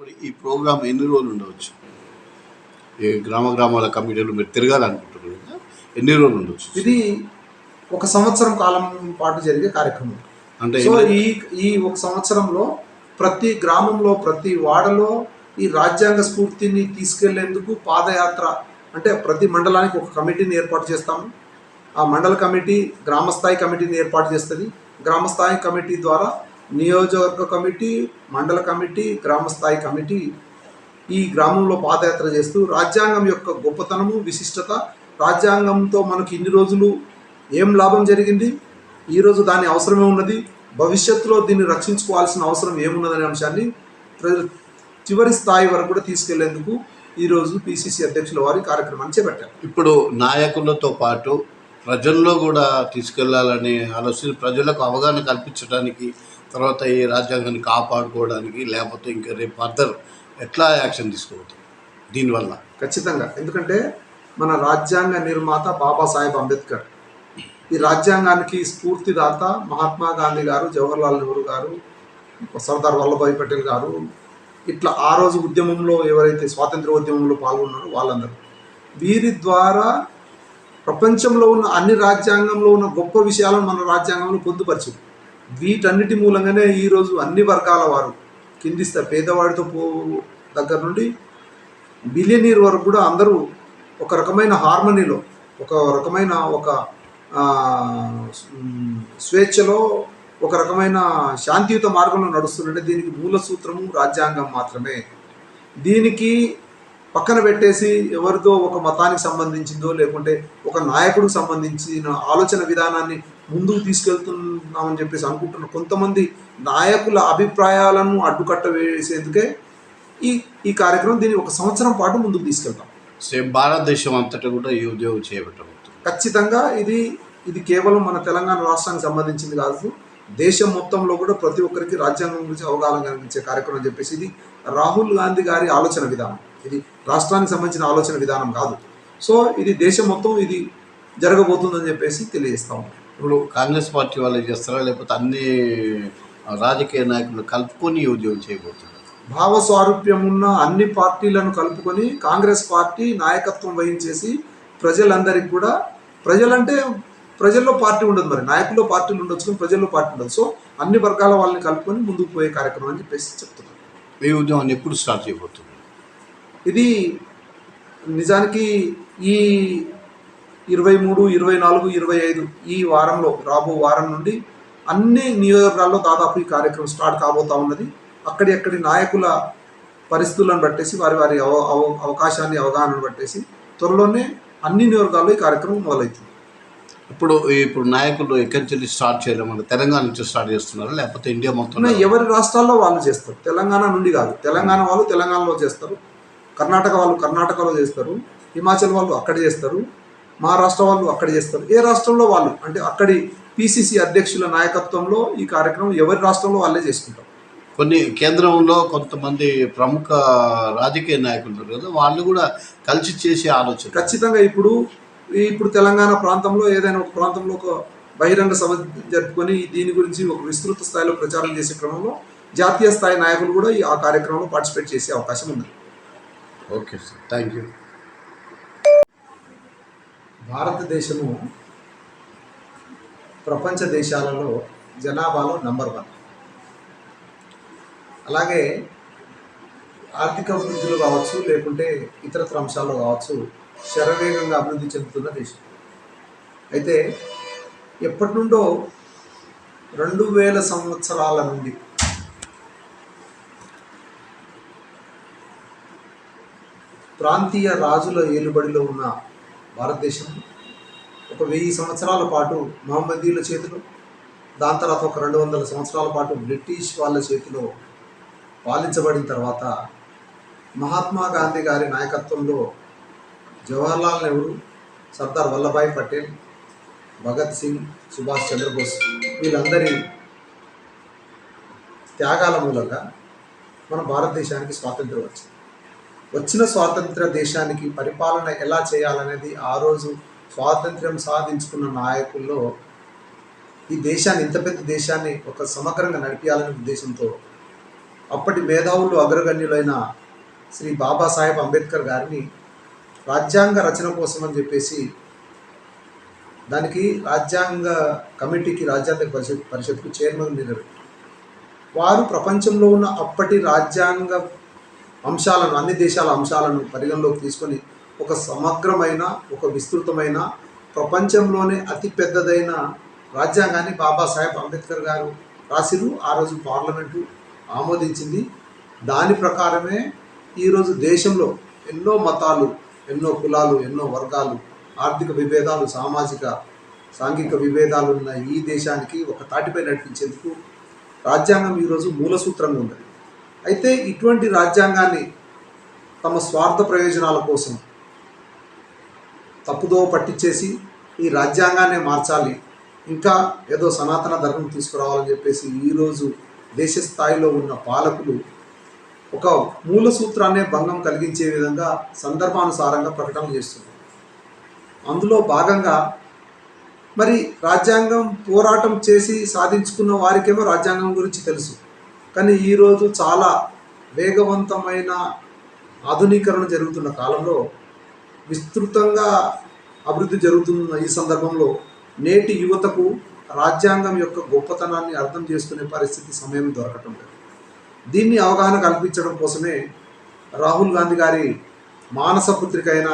ఇప్పుడు ఈ ప్రోగ్రామ్ ఎన్ని రోజులు ఉండవచ్చు? ఈ గ్రామ గ్రామాల కమిటీలు మీరు తిరగాలనుకుంటున్నారు కదా ఎన్ని రోజులు ఉండొచ్చు? ఇది ఒక సంవత్సరం కాలం పాటు జరిగే కార్యక్రమం. అంటే సో ఈ ఈ ఒక సంవత్సరంలో ప్రతి గ్రామంలో ప్రతి వాడలో ఈ రాజ్యాంగ స్ఫూర్తిని తీసుకెళ్ళేందుకు పాదయాత్ర అంటే ప్రతి మండలానికి ఒక కమిటీని ఏర్పాటు చేస్తాము. ఆ మండల కమిటీ గ్రామ స్థాయి కమిటీని ఏర్పాటు చేస్తుంది. గ్రామ స్థాయి కమిటీ ద్వారా నియోజకవర్గ కమిటీ మండల కమిటీ గ్రామ స్థాయి కమిటీ ఈ గ్రామంలో పాదయాత్ర చేస్తూ రాజ్యాంగం యొక్క గొప్పతనము విశిష్టత రాజ్యాంగంతో మనకి ఇన్ని రోజులు ఏం లాభం జరిగింది? ఈరోజు దాని అవసరమే ఉన్నది. భవిష్యత్తులో దీన్ని రక్షించుకోవాల్సిన అవసరం ఏమున్నదనే అంశాన్ని చివరి స్థాయి వరకు కూడా తీసుకెళ్ళేందుకు ఈరోజు పిసిసి అధ్యక్షుల వారి కార్యక్రమాన్ని చేపట్టారు. ఇప్పుడు నాయకులతో పాటు ప్రజల్లో కూడా తీసుకెళ్ళాలని ఆలోచన ప్రజలకు అవగాహన కల్పించడానికి తర్వాత ఈ రాజ్యాంగాన్ని కాపాడుకోవడానికి లేకపోతే ఇంకా రేపు ఫర్దర్ ఎట్లా యాక్షన్ తీసుకోవచ్చు దీనివల్ల. ఖచ్చితంగా. ఎందుకంటే మన రాజ్యాంగ నిర్మాత బాబాసాహెబ్ అంబేద్కర్. ఈ రాజ్యాంగానికి స్ఫూర్తిదాత మహాత్మా గాంధీ గారు జవహర్లాల్ నెహ్రూ గారు సర్దార్ వల్లభాయ్ పటేల్ గారు ఇట్లా ఆ రోజు ఉద్యమంలో ఎవరైతే స్వాతంత్ర ఉద్యమంలో పాల్గొన్నారో వాళ్ళందరూ. వీరి ద్వారా ప్రపంచంలో ఉన్న అన్ని రాజ్యాంగంలో ఉన్న గొప్ప విషయాలను మన రాజ్యాంగంలో పొందుపరిచింది వీటన్నిటి మూలంగానే ఈరోజు అన్ని వర్గాల వారు కింది పేదవాడితో పో దగ్గర నుండి బిలియనీర్ వరకు కూడా అందరూ ఒక రకమైన హార్మనీలో ఒక రకమైన ఒక స్వేచ్ఛలో ఒక రకమైన శాంతియుత మార్గంలో నడుస్తుందంటే దీనికి మూల సూత్రము రాజ్యాంగం మాత్రమే. దీనికి పక్కన పెట్టేసి ఎవరిదో ఒక మతానికి సంబంధించిందో లేకుంటే ఒక నాయకుడికి సంబంధించిన ఆలోచన విధానాన్ని ముందుకు తీసుకెళ్తున్నామని చెప్పేసి అనుకుంటున్న కొంతమంది నాయకుల అభిప్రాయాలను అడ్డుకట్ట వేసేందుకే ఈ ఈ కార్యక్రమం దీన్ని ఒక సంవత్సరం పాటు ముందుకు తీసుకెళ్తాం. సేమ్ భారతదేశం అంతటా కూడా ఈ ఉద్యోగం చేపట్టబోతుంది. ఖచ్చితంగా ఇది ఇది కేవలం మన తెలంగాణ రాష్ట్రానికి సంబంధించింది కాదు దేశం మొత్తంలో కూడా ప్రతి ఒక్కరికి రాజ్యాంగం గురించి అవగాహన కలిగించే కార్యక్రమం అని చెప్పేసి ఇది రాహుల్ గాంధీ గారి ఆలోచన విధానం. ఇది రాష్ట్రానికి సంబంధించిన ఆలోచన విధానం కాదు. సో ఇది దేశం మొత్తం ఇది జరగబోతుందని చెప్పేసి తెలియజేస్తాం ఇప్పుడు కాంగ్రెస్ పార్టీ వాళ్ళు చేస్తారా? లేకపోతే అన్ని రాజకీయ నాయకులు కలుపుకొని ఉద్యోగం చేయబోతున్నారు. భావ స్వారూప్యం ఉన్న అన్ని పార్టీలను కలుపుకొని కాంగ్రెస్ పార్టీ నాయకత్వం వహించేసి ప్రజలందరికీ కూడా ప్రజలంటే ప్రజల్లో పార్టీ ఉండదు మరి. నాయకుల్లో పార్టీలు ఉండొచ్చు కానీ ప్రజల్లో పార్టీ ఉండదు. సో అన్ని వర్గాల వాళ్ళని కలుపుకొని ముందుకు పోయే కార్యక్రమం అని చెప్పేసి చెప్తున్నాను ఈ ఉద్యమాన్ని ఎప్పుడు స్టార్ట్ చేయబోతుంది ఇది నిజానికి ఈ ఇరవై మూడు ఇరవై నాలుగు ఇరవై ఐదు ఈ వారంలో రాబో వారం నుండి అన్ని నియోజకవర్గాల్లో దాదాపు ఈ కార్యక్రమం స్టార్ట్ కాబోతా ఉన్నది. అక్కడి అక్కడి నాయకుల పరిస్థితులను బట్టేసి వారి వారి అవ అవ- అవకాశాన్ని అవగాహనను బట్టేసి త్వరలోనే అన్ని నియోజకవర్గాల్లో ఈ కార్యక్రమం మొదలవుతుంది. ఇప్పుడు ఇప్పుడు నాయకులు ఎక్కడి నుంచి స్టార్ట్ అంటే తెలంగాణ నుంచి స్టార్ట్ చేస్తున్నారా లేకపోతే ఇండియా మొత్తం ఎవరి రాష్ట్రాల్లో వాళ్ళు చేస్తారు? తెలంగాణ నుండి కాదు. తెలంగాణ వాళ్ళు తెలంగాణలో చేస్తారు. కర్ణాటక వాళ్ళు కర్ణాటకలో చేస్తారు. హిమాచల్ వాళ్ళు అక్కడ చేస్తారు. మహారాష్ట్ర వాళ్ళు అక్కడ చేస్తారు. ఏ రాష్ట్రంలో వాళ్ళు? అంటే అక్కడి పిసిసి అధ్యక్షుల నాయకత్వంలో ఈ కార్యక్రమం ఎవరి రాష్ట్రంలో వాళ్ళే చేసుకుంటారు? కొన్ని కేంద్రంలో కొంతమంది ప్రముఖ రాజకీయ నాయకులు ఉన్నారు కదా వాళ్ళు కూడా కలిసి చేసే ఆలోచన. ఖచ్చితంగా ఇప్పుడు ఇప్పుడు తెలంగాణ ప్రాంతంలో ఏదైనా ఒక ప్రాంతంలో ఒక బహిరంగ సభ జరుపుకొని దీని గురించి ఒక విస్తృత స్థాయిలో ప్రచారం చేసే క్రమంలో జాతీయ స్థాయి నాయకులు కూడా ఈ ఆ కార్యక్రమంలో పార్టిసిపేట్ చేసే అవకాశం ఉంది. Okay sir. థ్యాంక్ యూ భారతదేశము ప్రపంచ దేశాలలో జనాభాలో నంబర్ వన్ అలాగే ఆర్థిక అభివృద్ధిలో కావచ్చు లేకుంటే ఇతరత్ర అంశాల్లో కావచ్చు శరవేగంగా అభివృద్ధి చెందుతున్న దేశం. అయితే ఎప్పటి నుండో రెండు వేల సంవత్సరాల నుండి ప్రాంతీయ రాజుల ఏలుబడిలో ఉన్న భారతదేశం. ఒక వెయ్యి సంవత్సరాల పాటు మహమ్మదీయుల చేతిలో దాని తర్వాత ఒక రెండు వందల సంవత్సరాల పాటు బ్రిటిష్ వాళ్ళ చేతిలో పాలించబడిన తర్వాత మహాత్మా గాంధీ గారి నాయకత్వంలో జవహర్లాల్ నెహ్రూ సర్దార్ వల్లభాయ్ పటేల్ భగత్ సింగ్ సుభాష్ చంద్రబోస్ వీళ్ళందరి త్యాగాల మూలంగా మన భారతదేశానికి స్వాతంత్రం వచ్చింది. వచ్చిన స్వాతంత్ర దేశానికి పరిపాలన ఎలా చేయాలనేది ఆ రోజు స్వాతంత్ర్యం సాధించుకున్న నాయకుల్లో ఈ దేశాన్ని ఇంత పెద్ద దేశాన్ని ఒక సమగ్రంగా నడిపించాలనే ఉద్దేశంతో అప్పటి మేధావులు అగ్రగణ్యులైన శ్రీ బాబాసాహెబ్ అంబేద్కర్ గారిని రాజ్యాంగ రచన కోసం అని చెప్పేసి దానికి రాజ్యాంగ కమిటీకి రాజ్యాంగ పరిషత్ పరిషత్కు చైర్మన్ నిలబెట్టారు. వారు ప్రపంచంలో ఉన్న అప్పటి రాజ్యాంగ అంశాలను అన్ని దేశాల అంశాలను పరిగణలోకి తీసుకొని ఒక సమగ్రమైన ఒక విస్తృతమైన ప్రపంచంలోనే అతి పెద్దదైన రాజ్యాంగాన్ని బాబాసాహెబ్ అంబేద్కర్ గారు రాసిరు ఆ రోజు పార్లమెంటు ఆమోదించింది. దాని ప్రకారమే ఈరోజు దేశంలో ఎన్నో మతాలు ఎన్నో కులాలు ఎన్నో వర్గాలు ఆర్థిక విభేదాలు సామాజిక సాంఘిక విభేదాలు ఉన్న ఈ దేశానికి ఒక తాటిపై నడిపించేందుకు రాజ్యాంగం ఈరోజు మూల సూత్రంగా ఉన్నది అయితే ఇటువంటి రాజ్యాంగాన్ని తమ స్వార్థ ప్రయోజనాల కోసం తప్పుదోవ పట్టించేసి ఈ రాజ్యాంగాన్ని మార్చాలి. ఇంకా ఏదో సనాతన ధర్మం తీసుకురావాలని చెప్పేసి ఈరోజు దేశ స్థాయిలో ఉన్న పాలకులు ఒక మూల సూత్రాన్నే భంగం కలిగించే విధంగా సందర్భానుసారంగా ప్రకటనలు చేస్తున్నారు. అందులో భాగంగా మరి రాజ్యాంగం పోరాటం చేసి సాధించుకున్న వారికేమో రాజ్యాంగం గురించి తెలుసు. కానీ ఈరోజు చాలా వేగవంతమైన ఆధునీకరణ జరుగుతున్న కాలంలో విస్తృతంగా అభివృద్ధి జరుగుతున్న ఈ సందర్భంలో నేటి యువతకు రాజ్యాంగం యొక్క గొప్పతనాన్ని అర్థం చేసుకునే పరిస్థితి సమయం దొరకటం లేదు. దీన్ని అవగాహన కల్పించడం కోసమే రాహుల్ గాంధీ గారి మానస పుత్రిక అయిన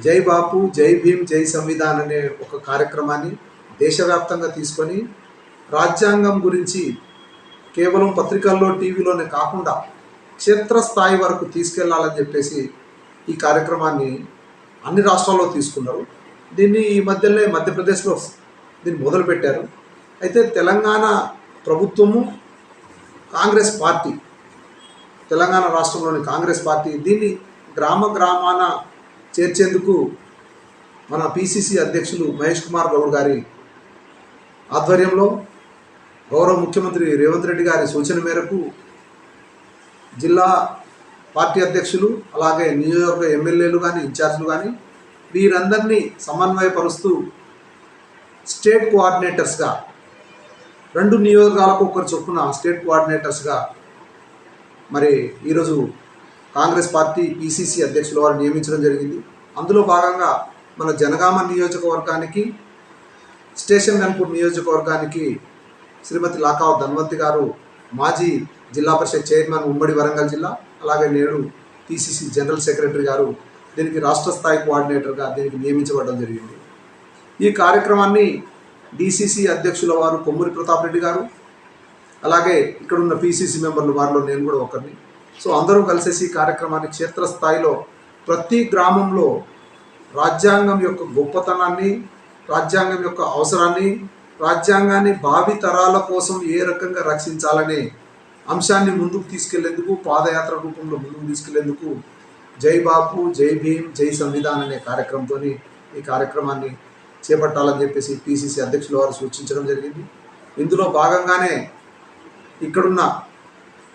జై బాపు జై భీమ్ జై సంవిధాన్ అనే ఒక కార్యక్రమాన్ని దేశవ్యాప్తంగా తీసుకొని రాజ్యాంగం గురించి కేవలం పత్రికల్లో టీవీలోనే కాకుండా క్షేత్రస్థాయి వరకు తీసుకెళ్ళాలని చెప్పేసి ఈ కార్యక్రమాన్ని అన్ని రాష్ట్రాల్లో తీసుకున్నారు. దీన్ని ఈ మధ్యలోనే మధ్యప్రదేశ్లో దీన్ని మొదలుపెట్టారు. అయితే తెలంగాణ ప్రభుత్వము కాంగ్రెస్ పార్టీ తెలంగాణ రాష్ట్రంలోని కాంగ్రెస్ పార్టీ దీన్ని గ్రామ గ్రామాన చేర్చేందుకు మన పిసిసి అధ్యక్షులు మహేష్ కుమార్ గౌడ్ గారి ఆధ్వర్యంలో గౌరవ ముఖ్యమంత్రి రేవంత్ రెడ్డి గారి సూచన మేరకు జిల్లా పార్టీ అధ్యక్షులు అలాగే నియోజకవర్గ ఎమ్మెల్యేలు కానీ ఇన్ఛార్జీలు కానీ వీరందరినీ సమన్వయపరుస్తూ స్టేట్ కోఆర్డినేటర్స్గా రెండు నియోజకాలకు ఒకరు చొప్పున స్టేట్ కోఆర్డినేటర్స్గా మరి ఈరోజు కాంగ్రెస్ పార్టీ పీసీసీ అధ్యక్షుల వారు నియమించడం జరిగింది. అందులో భాగంగా మన జనగామ నియోజకవర్గానికి స్టేషన్ గన్పూర్ నియోజకవర్గానికి శ్రీమతి లాకావ్ ధన్వంతి గారు మాజీ జిల్లా పరిషత్ చైర్మన్ ఉమ్మడి వరంగల్ జిల్లా అలాగే నేడు పిసిసి జనరల్ సెక్రటరీ గారు దీనికి రాష్ట్ర స్థాయి కోఆర్డినేటర్గా దీనికి నియమించబడడం జరిగింది. ఈ కార్యక్రమాన్ని డిసిసి అధ్యక్షుల వారు కొమ్మూరి ప్రతాప్ రెడ్డి గారు అలాగే ఇక్కడ ఉన్న పిసిసి మెంబర్లు వారిలో నేను కూడా ఒకరిని. సో అందరూ కలిసేసి ఈ కార్యక్రమాన్ని క్షేత్రస్థాయిలో ప్రతి గ్రామంలో రాజ్యాంగం యొక్క గొప్పతనాన్ని రాజ్యాంగం యొక్క అవసరాన్ని రాజ్యాంగాన్ని భావి తరాల కోసం ఏ రకంగా రక్షించాలనే అంశాన్ని ముందుకు తీసుకెళ్ళేందుకు పాదయాత్ర రూపంలో ముందుకు తీసుకెళ్ళేందుకు జై బాపు జై భీమ్ జై సంవిధాన్ అనే కార్యక్రమంతో ఈ కార్యక్రమాన్ని చేపట్టాలని చెప్పేసి పిసిసి అధ్యక్షుల వారు సూచించడం జరిగింది. ఇందులో భాగంగానే ఇక్కడున్న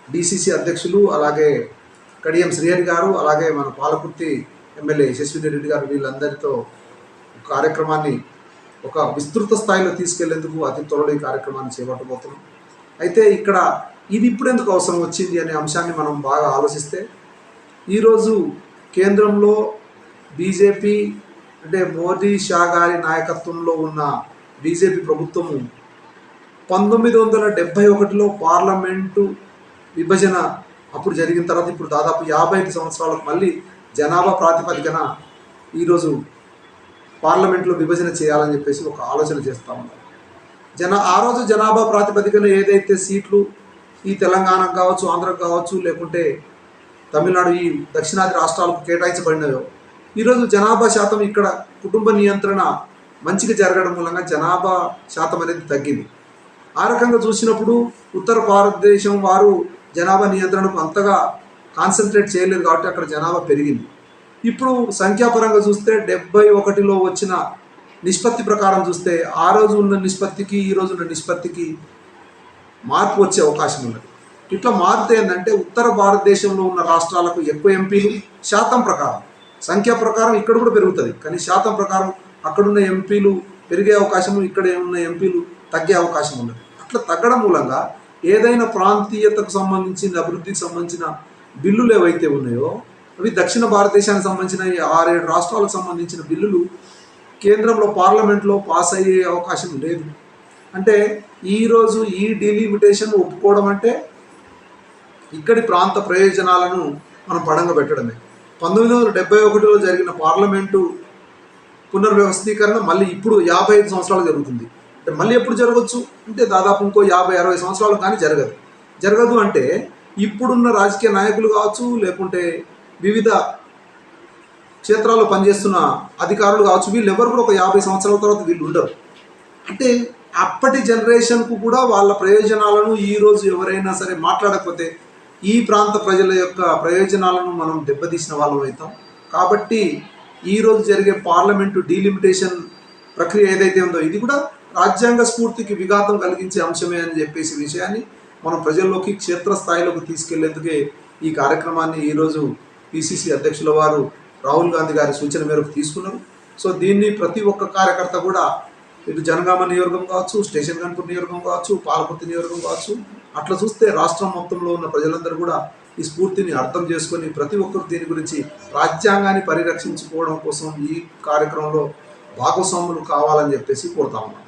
డిసిసి అధ్యక్షులు అలాగే కడియం శ్రీహరి గారు అలాగే మన పాలకుర్తి ఎమ్మెల్యే యశస్విని రెడ్డి గారు వీళ్ళందరితో కార్యక్రమాన్ని ఒక విస్తృత స్థాయిలో తీసుకెళ్ళేందుకు అతి త్వరలో ఈ కార్యక్రమాన్ని చేపట్టబోతున్నాం. అయితే ఇక్కడ ఇది ఇప్పుడు ఎందుకు అవసరం వచ్చింది అనే అంశాన్ని మనం బాగా ఆలోచిస్తే ఈరోజు కేంద్రంలో బీజేపీ అంటే మోదీ షా గారి నాయకత్వంలో ఉన్న బీజేపీ ప్రభుత్వము పంతొమ్మిది వందల డెబ్భై ఒకటిలో పార్లమెంటు విభజన అప్పుడు జరిగిన తర్వాత ఇప్పుడు దాదాపు యాభై ఐదు సంవత్సరాలకు మళ్ళీ జనాభా ప్రాతిపదికన ఈరోజు పార్లమెంట్లో విభజన చేయాలని చెప్పేసి ఒక ఆలోచన చేస్తూ ఉన్నారు జన ఆ రోజు జనాభా ప్రాతిపదికన ఏదైతే సీట్లు ఈ తెలంగాణకు కావచ్చు ఆంధ్రకు కావచ్చు లేకుంటే తమిళనాడు ఈ దక్షిణాది రాష్ట్రాలకు కేటాయించబడినవో ఈరోజు జనాభా శాతం ఇక్కడ కుటుంబ నియంత్రణ మంచిగా జరగడం మూలంగా జనాభా శాతం అనేది తగ్గింది. ఆ రకంగా చూసినప్పుడు ఉత్తర భారతదేశం వారు జనాభా నియంత్రణకు అంతగా కాన్సన్ట్రేట్ చేయలేదు కాబట్టి అక్కడ జనాభా పెరిగింది. ఇప్పుడు సంఖ్యాపరంగా చూస్తే డెబ్బై ఒకటిలో వచ్చిన నిష్పత్తి ప్రకారం చూస్తే ఆ రోజు ఉన్న నిష్పత్తికి ఈ రోజు ఉన్న నిష్పత్తికి మార్పు వచ్చే అవకాశం ఉన్నది. ఇట్లా మార్పు ఏంటంటే ఉత్తర భారతదేశంలో ఉన్న రాష్ట్రాలకు ఎక్కువ ఎంపీలు శాతం ప్రకారం. సంఖ్య ప్రకారం ఇక్కడ కూడా పెరుగుతుంది. కానీ శాతం ప్రకారం అక్కడున్న ఎంపీలు పెరిగే అవకాశము ఇక్కడ ఉన్న ఎంపీలు తగ్గే అవకాశం ఉన్నది. అట్లా తగ్గడం మూలంగా ఏదైనా ప్రాంతీయతకు సంబంధించిన అభివృద్ధికి సంబంధించిన బిల్లులు ఏవైతే ఉన్నాయో అవి దక్షిణ భారతదేశానికి సంబంధించిన ఆరేడు రాష్ట్రాలకు సంబంధించిన బిల్లులు కేంద్రంలో పార్లమెంట్లో పాస్ అయ్యే అవకాశం లేదు. అంటే ఈరోజు ఈ డిలిమిటేషన్ ఒప్పుకోవడం అంటే ఇక్కడి ప్రాంత ప్రయోజనాలను మనం పడంగా పెట్టడమే పంతొమ్మిది వందల డెబ్బై ఒకటిలో జరిగిన పార్లమెంటు పునర్వ్యవస్థీకరణ మళ్ళీ ఇప్పుడు యాభై ఐదు సంవత్సరాలు జరుగుతుంది. అంటే మళ్ళీ ఎప్పుడు జరగచ్చు? అంటే దాదాపు ఇంకో యాభై అరవై సంవత్సరాలు కానీ జరగదు. జరగదు అంటే ఇప్పుడున్న రాజకీయ నాయకులు కావచ్చు లేకుంటే వివిధ క్షేత్రాల్లో పనిచేస్తున్న అధికారులు కావచ్చు వీళ్ళు ఎవరు కూడా ఒక యాభై సంవత్సరాల తర్వాత వీళ్ళు ఉండరు. అంటే అప్పటి జనరేషన్కు కూడా వాళ్ళ ప్రయోజనాలను ఈ రోజు ఎవరైనా సరే మాట్లాడకపోతే ఈ ప్రాంత ప్రజల యొక్క ప్రయోజనాలను మనం దెబ్బతీసిన వాళ్ళం అవుతాం. కాబట్టి ఈ రోజు జరిగే పార్లమెంటు డీలిమిటేషన్ ప్రక్రియ ఏదైతే ఉందో ఇది కూడా రాజ్యాంగ స్ఫూర్తికి విఘాతం కలిగించే అంశమే అని చెప్పేసి విషయాన్ని మనం ప్రజల్లోకి క్షేత్రస్థాయిలోకి తీసుకెళ్ళేందుకే ఈ కార్యక్రమాన్ని ఈరోజు పిసిసి అధ్యక్షుల వారు రాహుల్ గాంధీ గారి సూచన మేరకు తీసుకున్నారు. సో దీన్ని ప్రతి ఒక్క కార్యకర్త కూడా ఇటు జనగామ నియోజకం కావచ్చు స్టేషన్ గన్పూర్ నియోజకం కావచ్చు పాలకుర్తి నియోజకం కావచ్చు అట్లా చూస్తే రాష్ట్రం మొత్తంలో ఉన్న ప్రజలందరూ కూడా ఈ స్ఫూర్తిని అర్థం చేసుకొని ప్రతి ఒక్కరు దీని గురించి రాజ్యాంగాన్ని పరిరక్షించుకోవడం కోసం ఈ కార్యక్రమంలో భాగస్వాములు కావాలని చెప్పేసి కోరుతా ఉన్నాం.